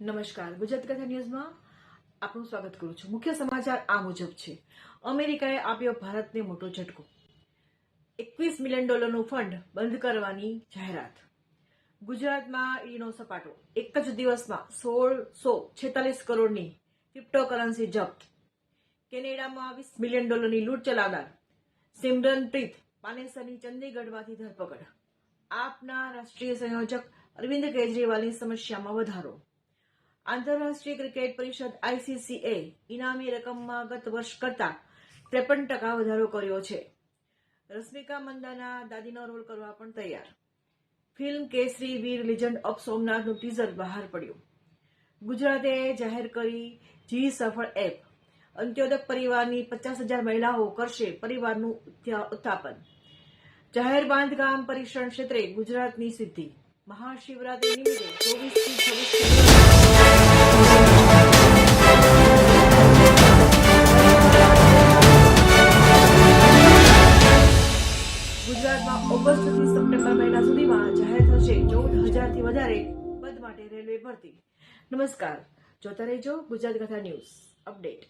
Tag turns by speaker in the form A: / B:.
A: નમસ્કાર. ગુજરાત કથા ન્યૂઝમાં આપનું સ્વાગત કરું છું. મુખ્ય સમાચાર આ મુજબ છે. અમેરિકાએ આપ્યો ભારતને મોટો ઝટકો. એકવીસ મિલિયન ડોલરનું ફંડ બંધ કરવાની જાહેરાત. ગુજરાતમાં ઈનો સપાટો. એક જ દિવસમાં સોળસો છેતાલીસ કરોડની ક્રિપ્ટોકરન્સી જપ્ત. કેનેડામાં વીસ મિલિયન ડોલરની લૂંટ ચલાવનાર સિમરનપ્રીત પાનેસરની ચંદીગઢમાંથી ધરપકડ. આપના રાષ્ટ્રીય સંયોજક અરવિંદ કેજરીવાલની સમસ્યામાં વધારો. આંતરરાષ્ટ્રીય ક્રિકેટ પરિષદ આઈસીસીએ ઇનામી રકમમાં ગત વર્ષ કરતા ત્રેપન ટકા વધારો કર્યો છે. રશ્મિકા મંદાના દાદીનો રોલ કરવા પણ તૈયાર. ફિલ્મ કેસરી વીર લિજન્ડ ઓફ સોમનાથનું ટીઝર બહાર પડ્યું. ગુજરાતે જાહેર કરી જી સફળ એપ. અંત્યોદક પરિવારની પચાસ હજાર મહિલાઓ કરશે પરિવારનું ઉત્થાપન. જાહેર બાંધકામ પરીક્ષણ ક્ષેત્રે ગુજરાતની સિદ્ધિ. મહાશિવરાત્રી નિમિત્તે ચોવીસથી છવ્વીસ ગુજરાતમાં ઓગસ્ટથી સપ્ટેમ્બર મહિના સુધીમાં જાહેર થશે ચૌદ હજારથી વધારે પદ માટે રેલવે ભરતી. નમસ્કાર. જોતા રહેજો ગુજરાત કથા ન્યૂઝ અપડેટ.